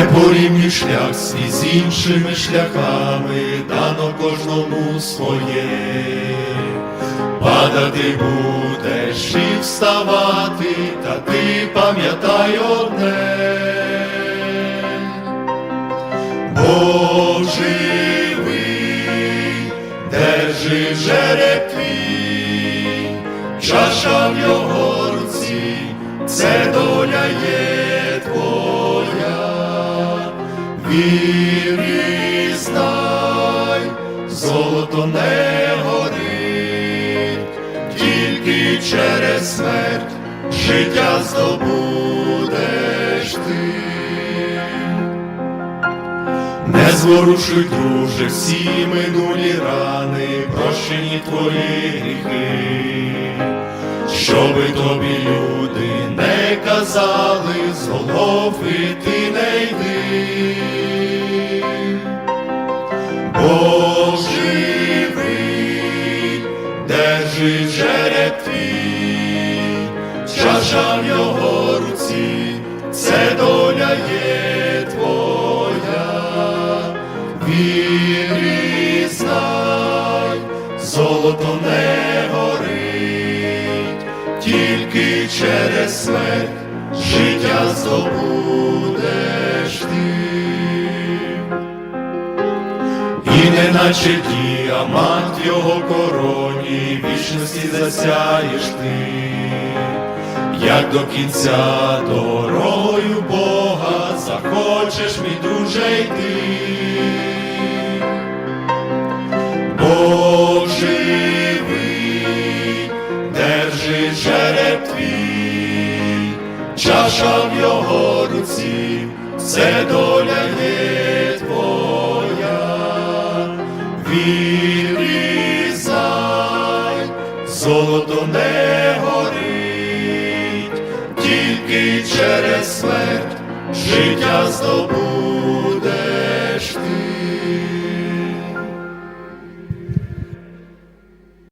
Не порівнюй шлях свій з іншими шляхами, дано кожному своє. Падати будеш і вставати, та ти пам'ятай одне. Бог живий, держи жереб твій, чаша в його руці, це доля є вір знай, золото не горить, тільки через смерть життя здобудеш. Не зворушуй, друже, всі минулі рани, прощені твої гріхи, щоби тобі люди не казали, з голови ти не йди. Живий, держи жереб твій, чаша в його руці, це доля є твоя, вір і знай, золото не горить, тільки через смерть життя здобудеш І неначе діамант в його короні, вічності засяєш ти, як до кінця дорогою Бога захочеш, мій друже йти. Бог держи жереб твій, чаша в його руці, це доля є твоя, вір золото не горить, тільки через смерть життя здобудеш ти.